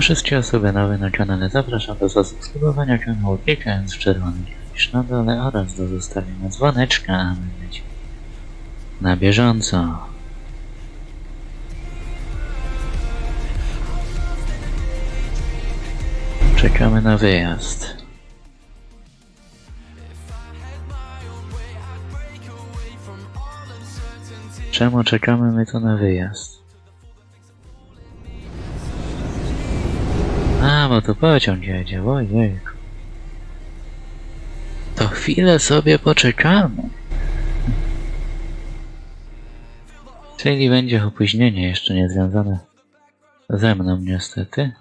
Wszystkie osoby nowe na kanale zapraszam do zasubskrybowania kanału klikając w czerwony klawisz na dole oraz do zostawienia dzwoneczka, aby być na bieżąco. Czekamy na wyjazd. Czemu czekamy my tu na wyjazd? A, bo to pociąg jedzie, ojej. To chwilę sobie poczekamy. Czyli będzie opóźnienie jeszcze nie związane ze mną niestety.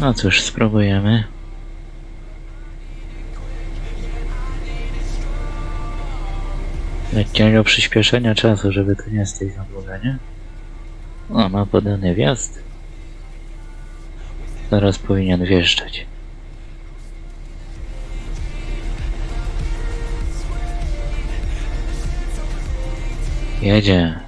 No cóż, spróbujemy. Lekkiego przyspieszenia czasu, żeby to nie stać za długo, nie? O, ma podany wjazd. Zaraz powinien wjeżdżać. Jedzie.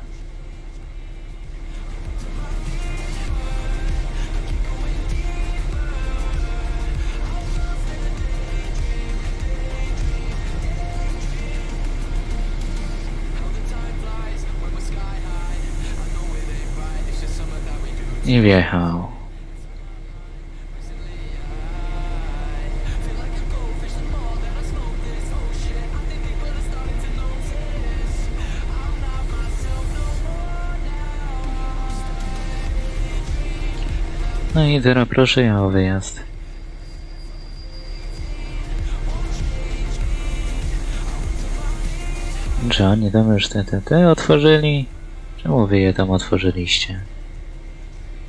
I wjechał. No i teraz proszę ja o wyjazd. Czy oni tam już te otworzyli? Czemu wy je tam otworzyliście?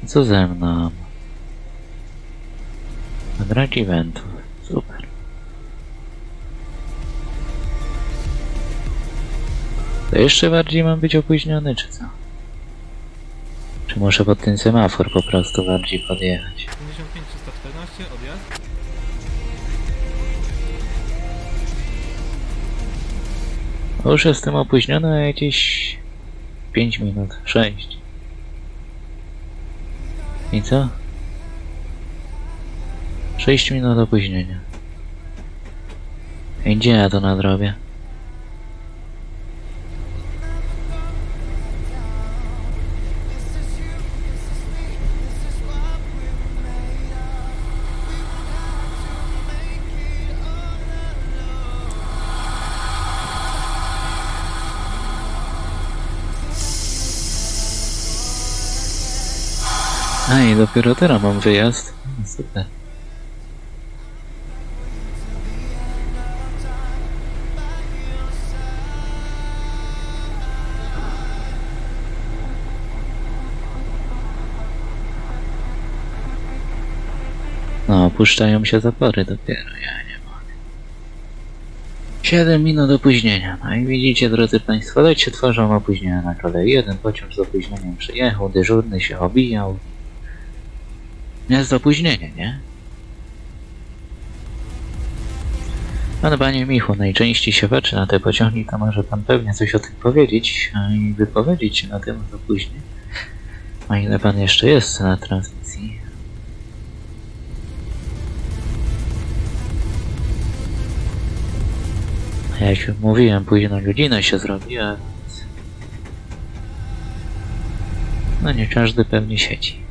Co ze mną? Brak eventów. Super. To jeszcze bardziej mam być opóźniony, czy co? Czy muszę pod ten semafor po prostu bardziej podjechać? 55 314, odjazd. Już jestem opóźniony na jakieś 5 minut, 6. I co? 6 minut opóźnienia. I gdzie ja to nadrobię? A i dopiero teraz mam wyjazd. Super. No, opuszczają się zapory dopiero, ja nie mogę. 7 minut opóźnienia. No i widzicie, drodzy Państwo, się twarzą opóźnienia na kolei. Jeden pociąg z opóźnieniem przyjechał, dyżurny się obijał. Jest opóźnienie, nie? Pan Panie Michu, najczęściej się na te pociągi, to może Pan pewnie coś o tym powiedzieć i wypowiedzieć się na temat opóźnień. A ile Pan jeszcze jest na transmisji? Jak już mówiłem, późna godzina się zrobiła, więc... No nie każdy pewnie siedzi.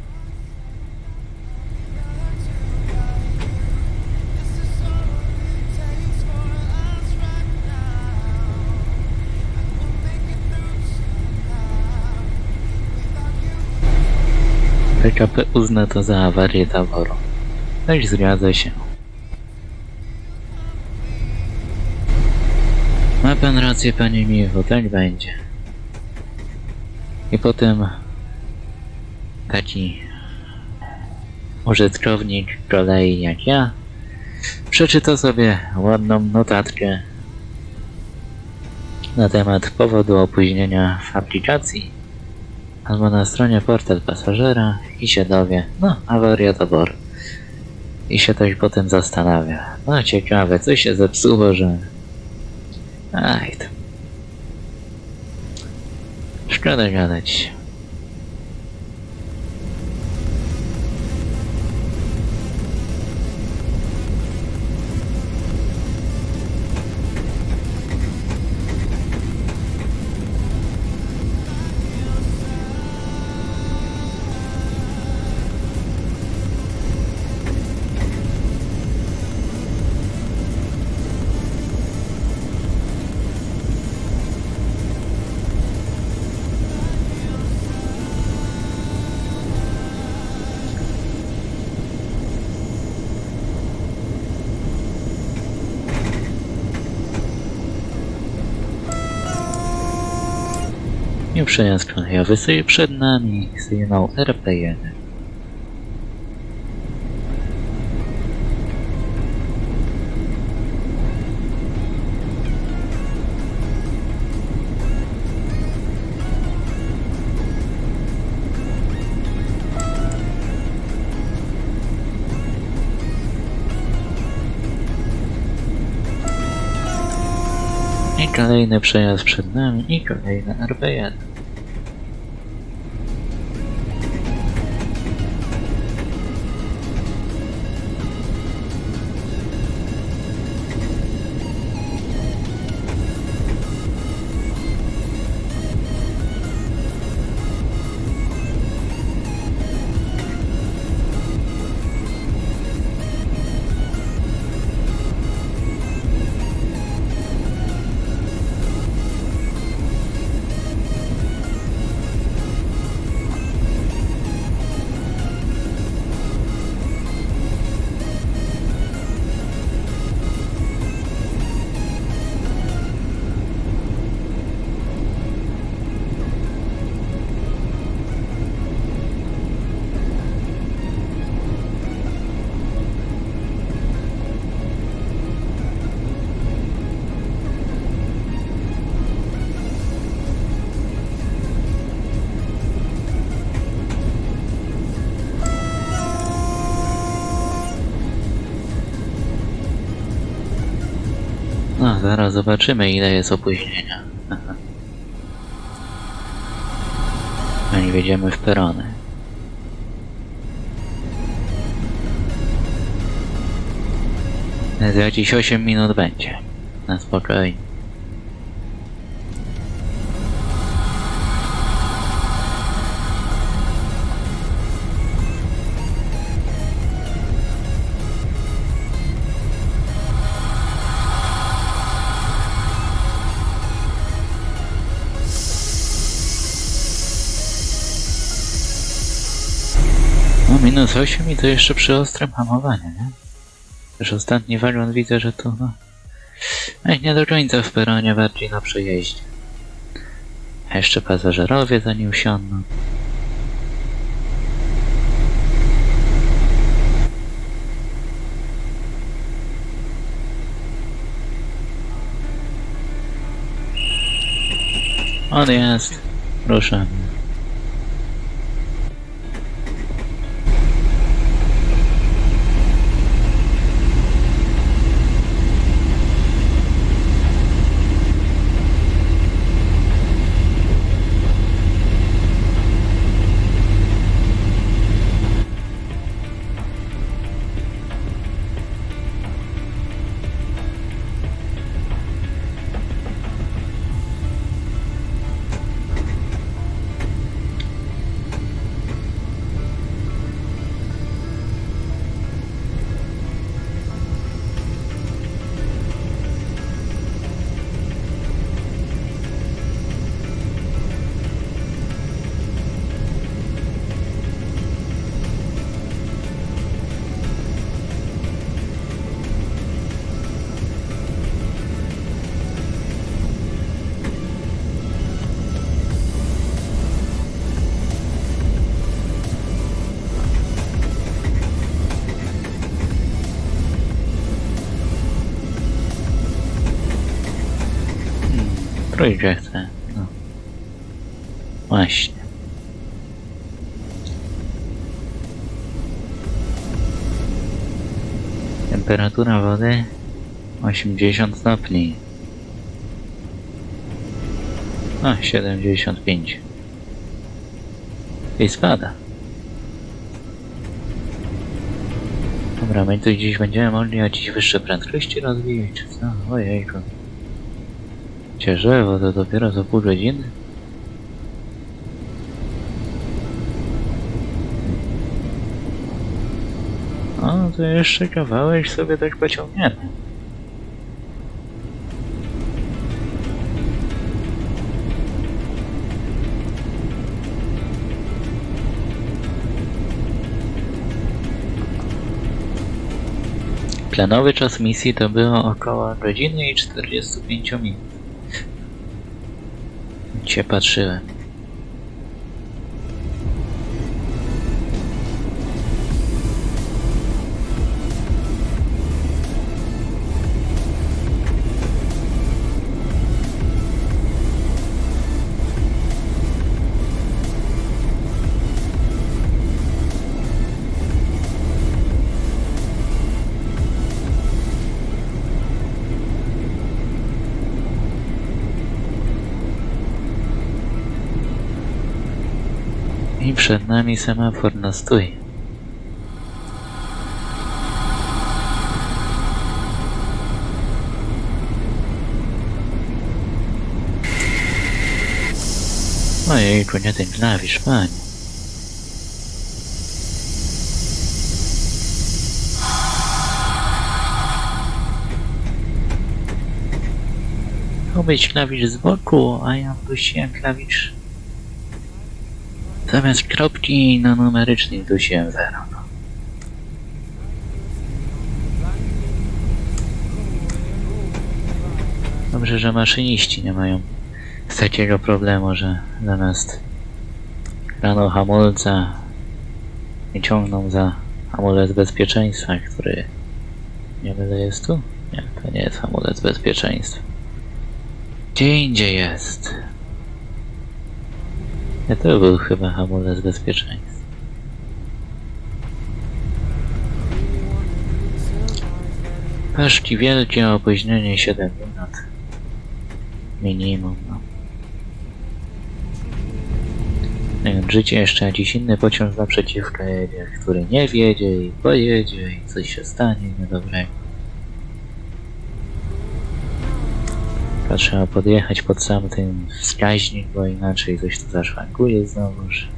PKP uzna to za awarię taboru. No i zgadza się. Ma pan rację, panie Michu, tak będzie. I potem taki użytkownik kolei jak ja przeczyta sobie ładną notatkę na temat powodu opóźnienia w aplikacji albo na stronie portal pasażera i się dowie, no, awaria taboru. I się też potem zastanawia. No ciekawe, co się zepsuło, że... Aj tam. Gadać, gadać. I przejazd kolejowy sobie przed nami, sygnał RP1. Kolejny przejazd przed nami i kolejny RP1. Zaraz zobaczymy ile jest opóźnienia. No i wjedziemy w perony. Za jakieś 8 minut będzie. Na spokojnie. No minus 8 i to jeszcze przy ostrym hamowaniu, nie? Też ostatni wagon widzę, że to no... Ej, nie do końca w peronie, bardziej na przejeździe. A jeszcze pasażerowie za nim wsiądą. On jest. Ruszamy. Trójkę chcę. No. Właśnie. Temperatura wody 80 stopni. A, 75. I spada. Dobra, my tu gdzieś będziemy mogli jakieś wyższe prędkości rozwijać, czy co? Ojejku. Cierzewo to dopiero za pół godziny? O, to jeszcze kawałek sobie tak pociągniemy. Planowy czas misji to było około godziny i 45 minut. Cię patrzyłem. Przed nami semafor na stój. Ojejku, nie ten klawisz, panie. Miał być klawisz z boku, a ja puściłem klawisz Zamiast kropki na numerycznej dusiłem zero. No. Dobrze, że maszyniści nie mają takiego problemu, że zamiast rano hamulca nie ciągną za hamulec bezpieczeństwa, który nie byle jest tu? Nie, to nie jest hamulec bezpieczeństwa. Gdzie indziej jest? Nie, to był chyba hamulec bezpieczeństwa. Paszki wielkie, opóźnienie 7 minut. Minimum, no. Życie jeszcze jakiś inny pociąg naprzeciwko jedzie, który nie wiedzie i pojedzie i coś się stanie niedobrego. Trzeba podjechać pod sam ten wskaźnik, bo inaczej coś tu zaszwankuje znowuż.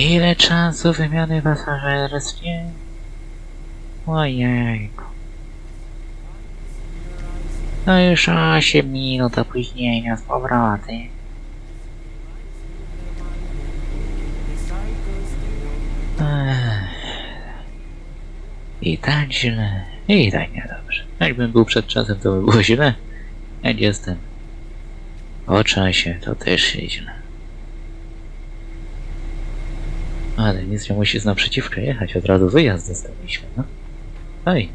Ile czasu wymiany pasażerskiej? Ojejku. No już 8 minut opóźnienia z powrotem. I tak źle, i tak niedobrze. Jakbym był przed czasem, to by było źle. Jak jestem o czasie, to też źle. Ale nic nie musi z naprzeciwka jechać, od razu wyjazd zostawiliśmy, no. Fajnie.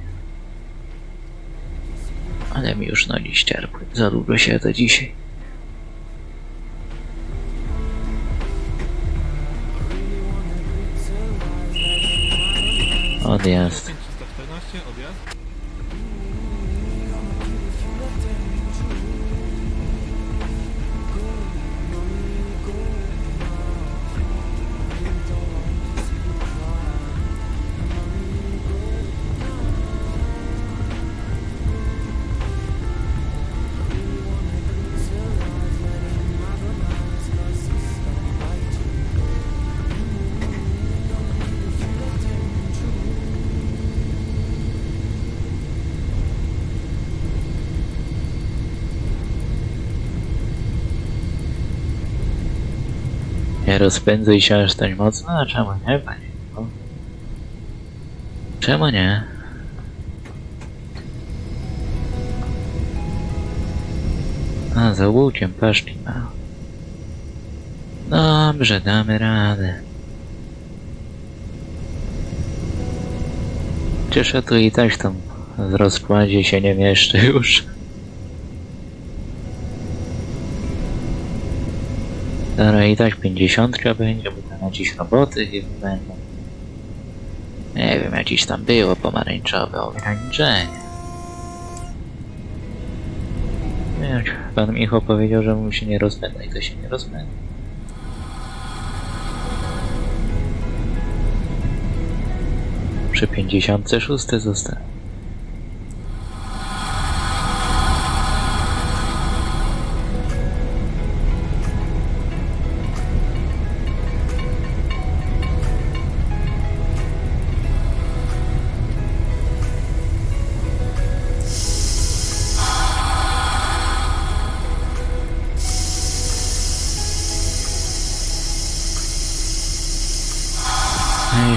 Ale mi już nogi ścierpły, za długo się to dzisiaj. Odjazd. Nie rozpędzuj się aż tak mocno, a czemu nie, panie? No. Czemu nie? A, za łukiem paszki ma. Dobrze, damy radę. Ja tu i tak tam w rozkładzie się nie mieszczę już. Dobra, i tak 50 będzie, bo tam jakieś roboty chyba będą. Nie wiem, jakieś tam było pomarańczowe ograniczenie. Nie, pan Michał powiedział, że mu się nie rozpędza i to się nie rozpędza. Przy 56 zostałem.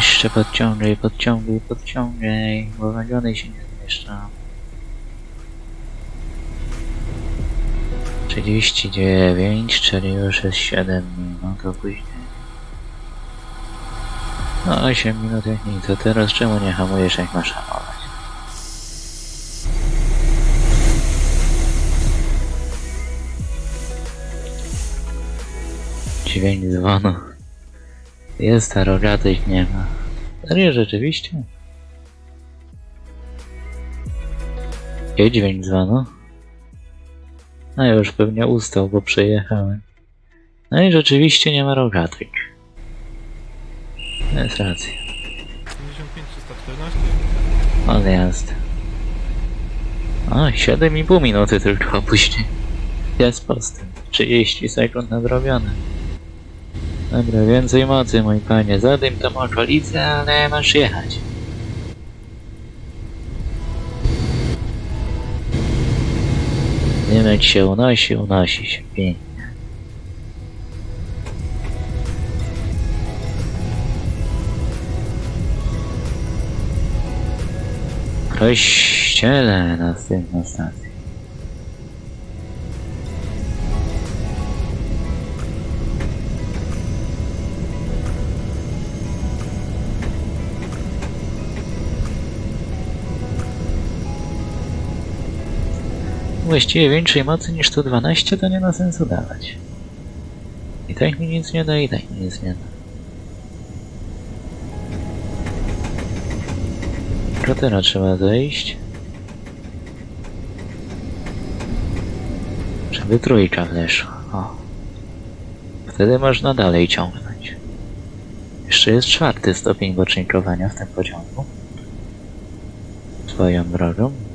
Jeszcze podciągaj, podciągaj, podciągaj, bo wagony się nie zmieszczą. 39, czyli już jest 7 minut opóźnienia. No 8 minut jak nic, to teraz czemu nie hamujesz jak masz hamować? Dźwięk dzwonu. Jest, a rogatych nie ma. Serio, rzeczywiście? Gdzie dźwięk dzwonu? No już pewnie ustał, bo przejechałem. No i rzeczywiście nie ma rogatych. Jest racja. 55, 314. Odjazd. O, 7,5 minuty tylko później. Jest postęp. 30 sekund nadrobione. Dobra, więcej mocy, mój panie. Zadym tam okolice, ale masz jechać. Dymek się unosi, unosi się. Pięknie. Kościele, następna stacja. Właściwie większej mocy niż 112 to nie ma sensu dawać. I tak mi nic nie da, i tak mi nic nie da. Teraz trzeba zejść. Żeby trójka weszła. O. Wtedy można dalej ciągnąć. Jeszcze jest czwarty stopień bocznikowania w tym pociągu. Swoją drogą.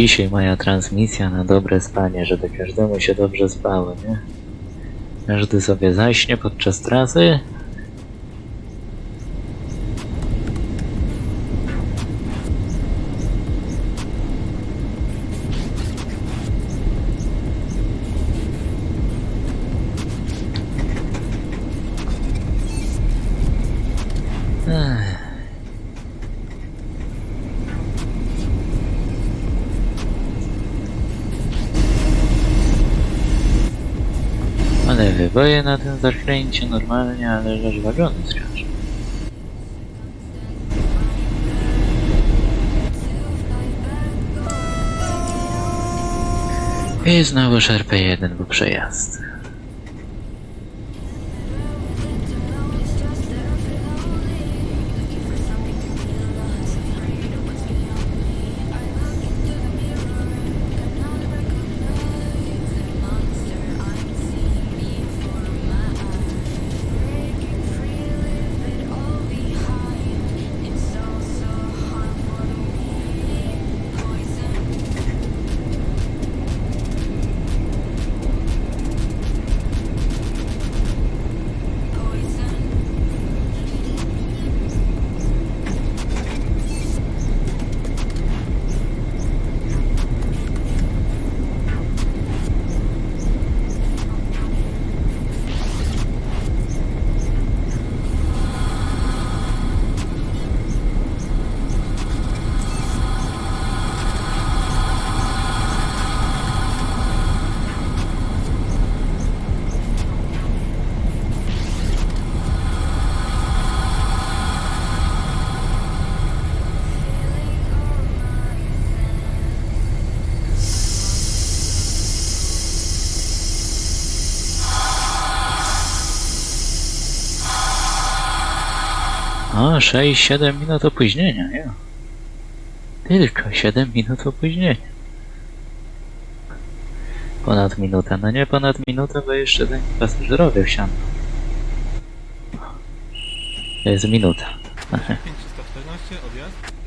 Dzisiaj moja transmisja na dobre spanie, żeby każdemu się dobrze spało, nie? Każdy sobie zaśnie podczas trasy. Ale wyboje na tym zakręcie normalnie, ale żeż wagony zrażą. I znowu szarpę jeden, bo przejazd. A, 6-7 minut opóźnienia, nie? Tylko 7 minut opóźnienia. Ponad minutę, no nie ponad minutę, bo jeszcze zanim pasażerowie wsiądą. To jest minuta. 5314, odjazd.